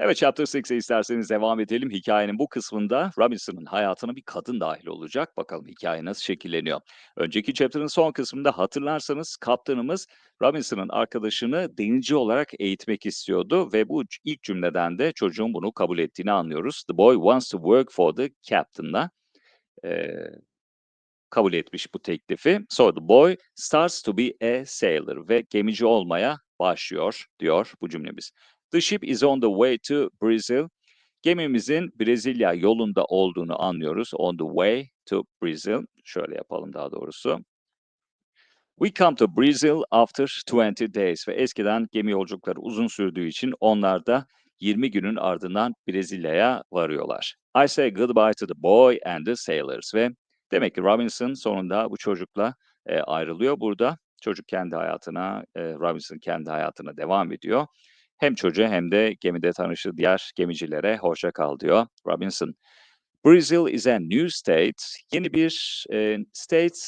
Evet, Chapter 6'e isterseniz devam edelim. Hikayenin bu kısmında Robinson'ın hayatına bir kadın dahil olacak. Bakalım hikaye nasıl şekilleniyor. Önceki chapter'ın son kısmında hatırlarsanız kaptanımız Robinson'ın arkadaşını denizci olarak eğitmek istiyordu ve bu ilk cümleden de çocuğun bunu kabul ettiğini anlıyoruz. The boy wants to work for the captain'la eee, kabul etmiş bu teklifi. So the boy starts to be a sailor ve gemici olmaya başlıyor diyor bu cümlemiz. The ship is on the way to Brazil. Gemimizin Brezilya yolunda olduğunu anlıyoruz. On the way to Brazil. Şöyle yapalım daha doğrusu. We come to Brazil after 20 days ve eskiden gemi yolculukları uzun sürdüğü için onlar da 20 günün ardından Brezilya'ya varıyorlar. I say goodbye to the boy and the sailors ve demek ki Robinson sonunda bu çocukla e, ayrılıyor burada. Çocuk kendi hayatına, e, Robinson kendi hayatına devam ediyor. Hem çocuğa hem de gemide tanıştığı diğer gemicilere hoşça kal diyor Robinson. Brazil is a new state. Yeni bir e, state,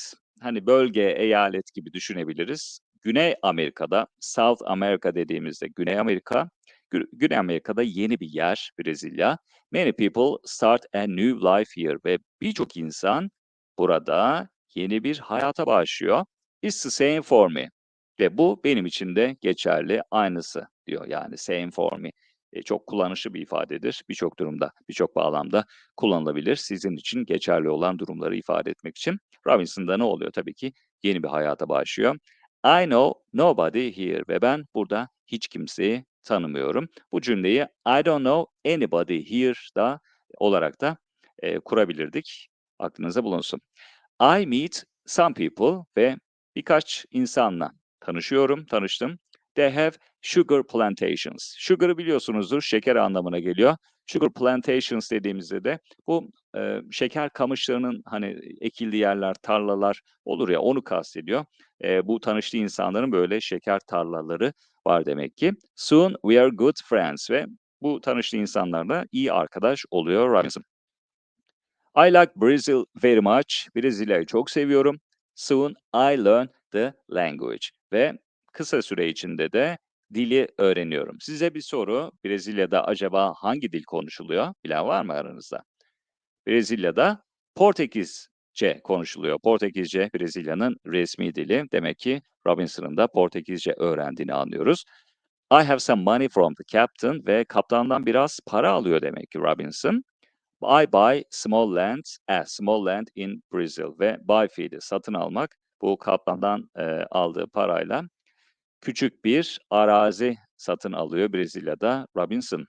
hani bölge, eyalet gibi düşünebiliriz. Güney Amerika'da, South America dediğimizde Güney Amerika, Gü- Güney Amerika'da yeni bir yer Brezilya. Many people start a new life here ve birçok insan burada yeni bir hayata başlıyor. It's the same for me. Ve bu benim için de geçerli, aynısı diyor. Yani same for me. E, çok kullanışlı bir ifadedir. Birçok durumda, birçok bağlamda kullanılabilir. Sizin için geçerli olan durumları ifade etmek için. Robinson'da ne oluyor? Tabii ki yeni bir hayata başlıyor. I know nobody here ve ben burada hiç kimseyi tanımıyorum. Bu cümleyi I don't know anybody here da olarak da e, kurabilirdik. Aklınıza bulunsun. I meet some people ve birkaç insanla tanışıyorum, tanıştım. They have sugar plantations. Sugar'ı biliyorsunuzdur, şeker anlamına geliyor. Sugar plantations dediğimizde de bu e, şeker kamışlarının hani ekildiği yerler, tarlalar olur ya onu kastediyor. E, bu tanıştığı insanların böyle şeker tarlaları var demek ki. Soon we are good friends ve bu tanıştığı insanlarla iyi arkadaş oluyor Robinson. I like Brazil very much. Brezilya'yı çok seviyorum. Soon I learn the language. Ve kısa süre içinde de dili öğreniyorum. Size bir soru. Brezilya'da acaba hangi dil konuşuluyor? Bilen var mı aranızda? Brezilya'da Portekizce konuşuluyor. Portekizce Brezilya'nın resmi dili. Demek ki Robinson'ın da Portekizce öğrendiğini anlıyoruz. I have some money from the captain ve kaptandan biraz para alıyor demek ki Robinson. I buy small land, a small land in Brazil ve buy fiili satın almak bu kaptandan e, aldığı parayla küçük bir arazi satın alıyor Brezilya'da Robinson.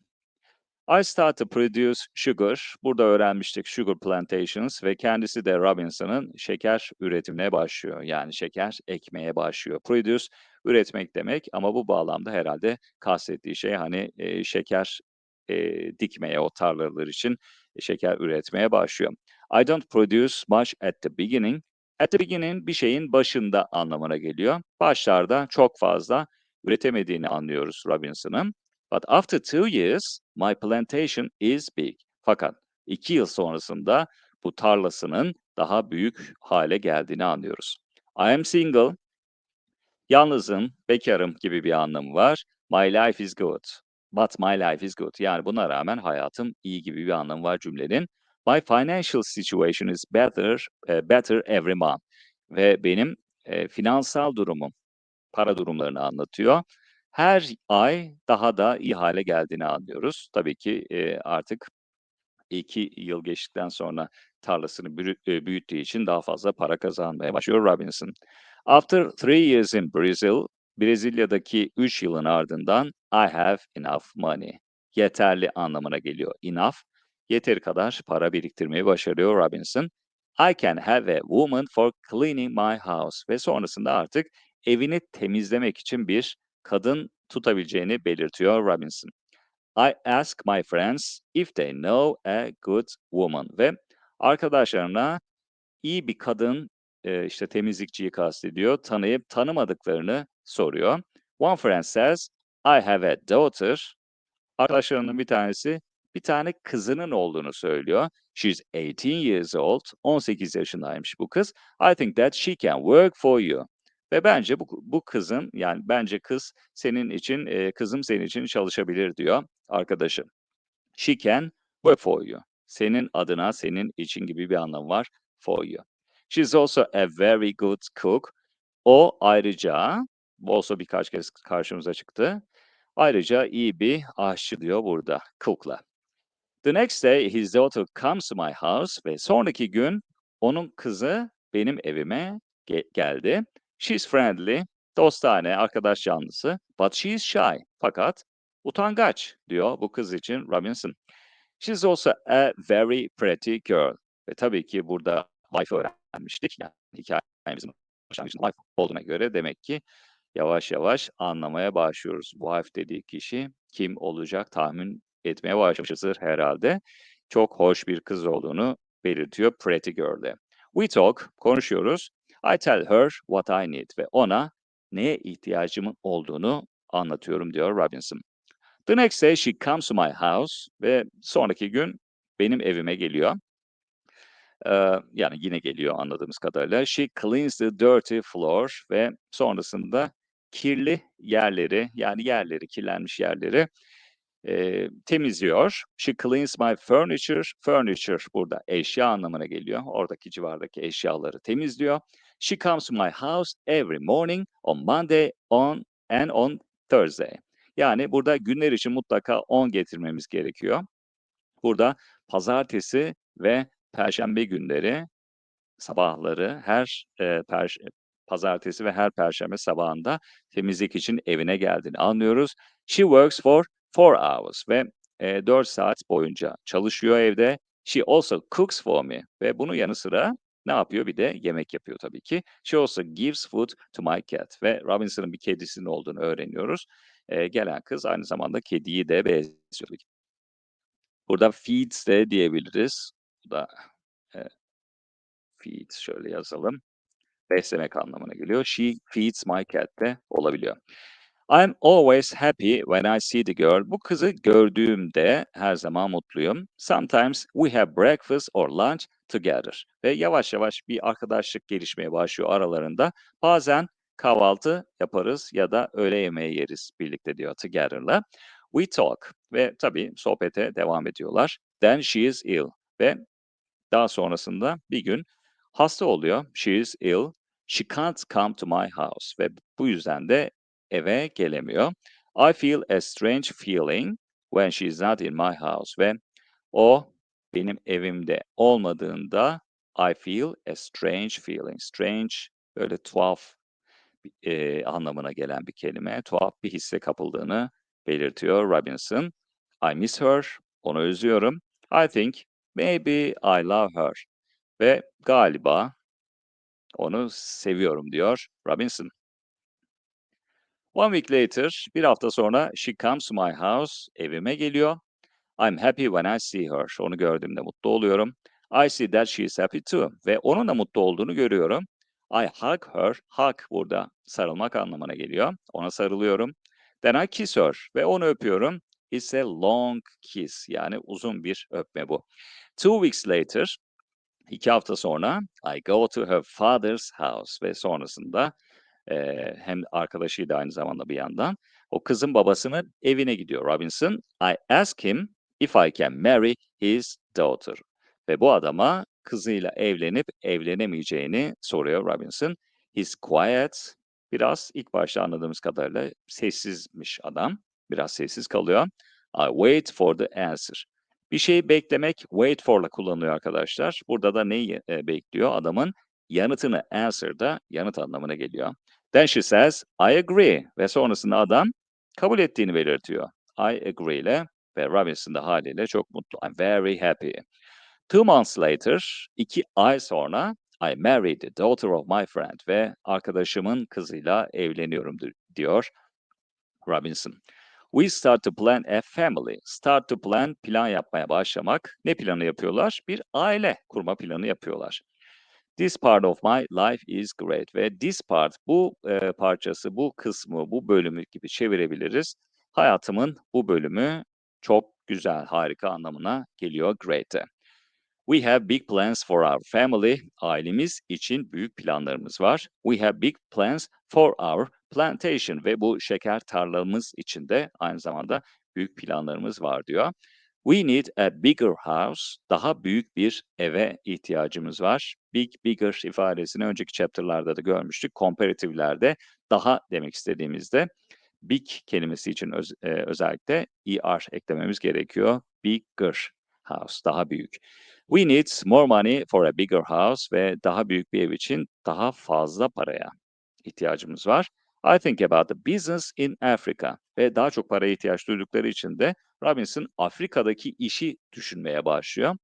I start to produce sugar. Burada öğrenmiştik sugar plantations ve kendisi de Robinson'ın şeker üretimine başlıyor. Yani şeker ekmeye başlıyor. Produce üretmek demek ama bu bağlamda herhalde kastettiği şey hani e, şeker e, dikmeye o tarlalar için şeker üretmeye başlıyor. I don't produce much at the beginning. At the beginning bir şeyin başında anlamına geliyor. Başlarda çok fazla üretemediğini anlıyoruz Robinson'ın. But after two years, my plantation is big. Fakat iki yıl sonrasında bu tarlasının daha büyük hale geldiğini anlıyoruz. I am single. Yalnızım, bekarım gibi bir anlamı var. My life is good. But my life is good. Yani buna rağmen hayatım iyi gibi bir anlamı var cümlenin. My financial situation is better, eh, better every month. Ve benim eh, finansal durumum, para durumlarını anlatıyor. Her ay daha da iyi hale geldiğini anlıyoruz. Tabii ki e, artık iki yıl geçtikten sonra tarlasını e, büyüttüğü için daha fazla para kazanmaya başlıyor Robinson. After three years in Brazil, Brezilya'daki 3 yılın ardından I have enough money. Yeterli anlamına geliyor. Enough, yeteri kadar para biriktirmeyi başarıyor Robinson. I can have a woman for cleaning my house. Ve sonrasında artık evini temizlemek için bir kadın tutabileceğini belirtiyor Robinson. I ask my friends if they know a good woman ve arkadaşlarına iyi bir kadın e, işte temizlikçiyi kastediyor tanıyıp tanımadıklarını soruyor. One friend says I have a daughter. Arkadaşlarının bir tanesi bir tane kızının olduğunu söylüyor. She's 18 years old. 18 yaşındaymış bu kız. I think that she can work for you. ve bence bu bu kızın, yani bence kız senin için, eee, kızım senin için çalışabilir diyor arkadaşı. She can work for you. Senin adına, senin için gibi bir anlamı var for you. She's also a very good cook. O ayrıca, also birkaç kez karşımıza çıktı. Ayrıca iyi bir aşçı diyor burada cook'la. The next day his daughter comes to my house ve sonraki gün onun kızı benim evime ge geldi. She's friendly, dostane, arkadaş canlısı, but she's shy. Fakat utangaç diyor bu kız için Robinson. She's also a very pretty girl. Ve tabii ki burada wife öğrenmiştik. Yani hikâyemizin başlangıcında wife olduğuna göre demek ki yavaş yavaş anlamaya başlıyoruz. Wife dediği kişi kim olacak tahmin etmeye başlamışızdır herhalde. Çok hoş bir kız olduğunu belirtiyor pretty girl'de. We talk, konuşuyoruz. I tell her what I need ve ona neye ihtiyacımın olduğunu anlatıyorum diyor Robinson. The next day she comes to my house ve sonraki gün benim evime geliyor. Eee, yani yine geliyor anladığımız kadarıyla. She cleans the dirty floor ve sonrasında kirli yerleri, yani yerleri, kirlenmiş yerleri, eee, temizliyor. She cleans my furniture. Furniture burada eşya anlamına geliyor. Oradaki civardaki eşyaları temizliyor. She comes to my house every morning on Monday on and on Thursday. Yani burada günler için mutlaka on getirmemiz gerekiyor. Burada pazartesi ve perşembe günleri sabahları her, eee, perş pazartesi ve her perşembe sabahında temizlik için evine geldiğini anlıyoruz. She works for 4 hours ve, eee, 4 saat boyunca çalışıyor evde. She also cooks for me ve bunun yanı sıra ne yapıyor? Bir de yemek yapıyor tabii ki. She also gives food to my cat ve Robinson'ın bir kedisinin olduğunu öğreniyoruz. Eee, gelen kız aynı zamanda kediyi de besliyor. Burada feeds de diyebiliriz. Bu da, eee feeds şöyle yazalım. Beslemek anlamına geliyor. She feeds my cat de olabiliyor. I'm always happy when I see the girl. Bu kızı gördüğümde her zaman mutluyum. Sometimes we have breakfast or lunch together. Ve yavaş yavaş bir arkadaşlık gelişmeye başlıyor aralarında. Bazen kahvaltı yaparız ya da öğle yemeği yeriz birlikte diyor together'la. We talk ve tabii sohbete devam ediyorlar. Then she is ill ve daha sonrasında bir gün hasta oluyor. She is ill. She can't come to my house ve bu yüzden de eve gelemiyor. I feel a strange feeling when she is not in my house ve o benim evimde olmadığında I feel a strange feeling. Strange böyle tuhaf eee, anlamına gelen bir kelime. Tuhaf bir hisse kapıldığını belirtiyor Robinson. I miss her. Onu özlüyorum. I think maybe I love her. Ve galiba onu seviyorum diyor Robinson. One week later, bir hafta sonra she comes to my house, evime geliyor. I'm happy when I see her. Onu gördüğümde mutlu oluyorum. I see that she is happy too. Ve onun da mutlu olduğunu görüyorum. I hug her. Hug burada sarılmak anlamına geliyor. Ona sarılıyorum. Then I kiss her ve onu öpüyorum. It's a long kiss. Yani uzun bir öpme bu. Two weeks later, iki hafta sonra I go to her father's house ve sonrasında eee, hem arkadaşıydı aynı zamanda bir yandan. O kızın babasının evine gidiyor Robinson. I ask him if I can marry his daughter. Ve bu adama kızıyla evlenip evlenemeyeceğini soruyor Robinson. He's quiet. Biraz ilk başta anladığımız kadarıyla sessizmiş adam. Biraz sessiz kalıyor. I wait for the answer. Bir şeyi beklemek wait for'la kullanılıyor arkadaşlar. Burada da neyi e, bekliyor? Adamın yanıtını answer'da yanıt anlamına geliyor. Then she says, I agree. Ve sonrasında adam kabul ettiğini belirtiyor. I agree ile ve Robinson da haliyle çok mutlu. I'm very happy. Two months later, iki ay sonra I married the daughter of my friend ve arkadaşımın kızıyla evleniyorum di- diyor Robinson. We start to plan a family. Start to plan, plan yapmaya başlamak. Ne planı yapıyorlar? Bir aile kurma planı yapıyorlar. This part of my life is great ve this part bu e, parçası, bu kısmı, bu bölümü gibi çevirebiliriz. Hayatımın bu bölümü çok güzel, harika anlamına geliyor great'e. We have big plans for our family. Ailemiz için büyük planlarımız var. We have big plans for our plantation ve bu şeker tarlamız için de aynı zamanda büyük planlarımız var diyor. We need a bigger house. Daha büyük bir eve ihtiyacımız var. Big, bigger ifadesini önceki chapter'larda da görmüştük. Comparative'lerde daha demek istediğimizde big kelimesi için öz, e, özellikle er eklememiz gerekiyor. Bigger house, daha büyük. We need more money for a bigger house ve daha büyük bir ev için daha fazla paraya ihtiyacımız var. I think about the business in Africa ve daha çok paraya ihtiyaç duydukları için de Robinson Afrika'daki işi düşünmeye başlıyor.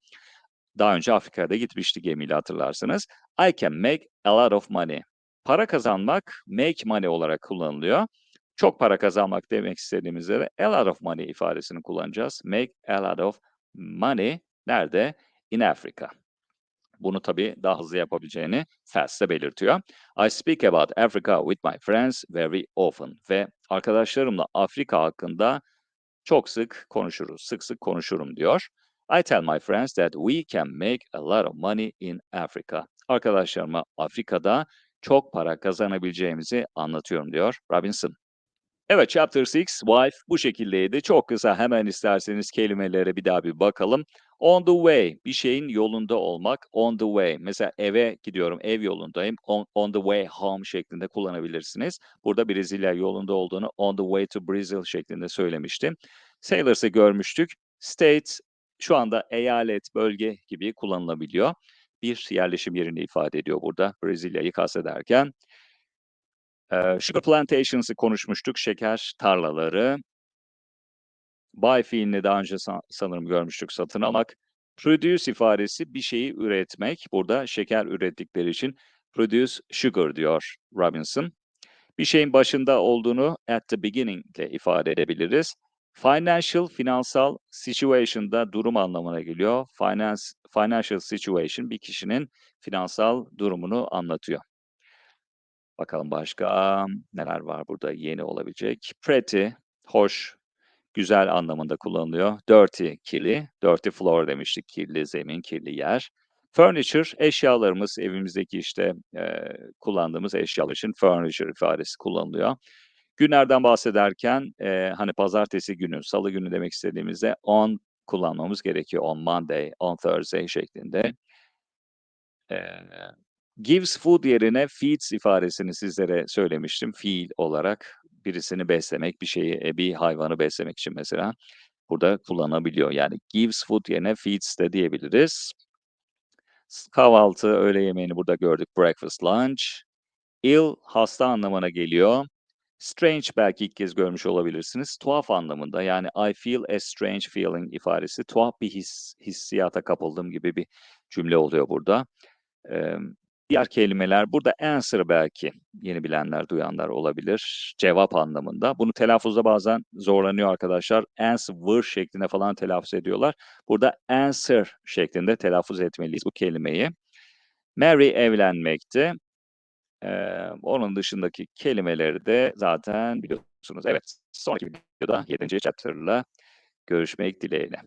Daha önce Afrika'da gitmişti gemiyle hatırlarsınız. I can make a lot of money. Para kazanmak make money olarak kullanılıyor. Çok para kazanmak demek istediğimizde de a lot of money ifadesini kullanacağız. Make a lot of money nerede? In Africa. Bunu tabii daha hızlı yapabileceğini Fast'te belirtiyor. I speak about Africa with my friends very often ve arkadaşlarımla Afrika hakkında çok sık konuşuruz, sık sık konuşurum diyor. I tell my friends that we can make a lot of money in Africa. Arkadaşlarıma Afrika'da çok para kazanabileceğimizi anlatıyorum diyor Robinson. Evet, Chapter 6, Wife bu şekildeydi. Çok kısa hemen isterseniz kelimelere bir daha bir bakalım. On the way, bir şeyin yolunda olmak. On the way, mesela eve gidiyorum, ev yolundayım. On, on the way home şeklinde kullanabilirsiniz. Burada Brezilya yolunda olduğunu on the way to Brazil şeklinde söylemiştim. Sailors'ı görmüştük. State, şu anda eyalet, bölge gibi kullanılabiliyor. Bir yerleşim yerini ifade ediyor burada Brezilya'yı kastederken. Eee, sugar plantations'ı konuşmuştuk, şeker tarlaları. Buy fiilini daha önce sa sanırım görmüştük, satın almak. Produce ifadesi bir şeyi üretmek. Burada şeker ürettikleri için produce sugar diyor Robinson. Bir şeyin başında olduğunu at the beginning ile ifade edebiliriz. Financial, finansal situation'da durum anlamına geliyor. Finance, financial situation bir kişinin finansal durumunu anlatıyor. Bakalım başka neler var burada yeni olabilecek. Pretty, hoş, güzel anlamında kullanılıyor. Dirty, kirli. Dirty floor demiştik. Kirli zemin, kirli yer. Furniture, eşyalarımız, evimizdeki işte e, kullandığımız eşyalar için furniture ifadesi kullanılıyor. Günlerden bahsederken e, hani pazartesi günü, salı günü demek istediğimizde on kullanmamız gerekiyor. On Monday, on Thursday şeklinde. E, gives food yerine feeds ifadesini sizlere söylemiştim. Fiil olarak birisini beslemek, bir şeyi, e, bir hayvanı beslemek için mesela burada kullanabiliyor. Yani gives food yerine feeds de diyebiliriz. Kahvaltı, öğle yemeğini burada gördük. Breakfast, lunch. Ill, hasta anlamına geliyor. Strange belki ilk kez görmüş olabilirsiniz. Tuhaf anlamında yani I feel a strange feeling ifadesi. Tuhaf bir his, hissiyata kapıldığım gibi bir cümle oluyor burada. Diğer kelimeler burada answer belki yeni bilenler, duyanlar olabilir. Cevap anlamında. Bunu telaffuzda bazen zorlanıyor arkadaşlar. Answer şeklinde falan telaffuz ediyorlar. Burada answer şeklinde telaffuz etmeliyiz bu kelimeyi. Marry evlenmekti. Ee, onun dışındaki kelimeleri de zaten biliyorsunuz. Evet, sonraki videoda 7. chapter'la görüşmek dileğiyle.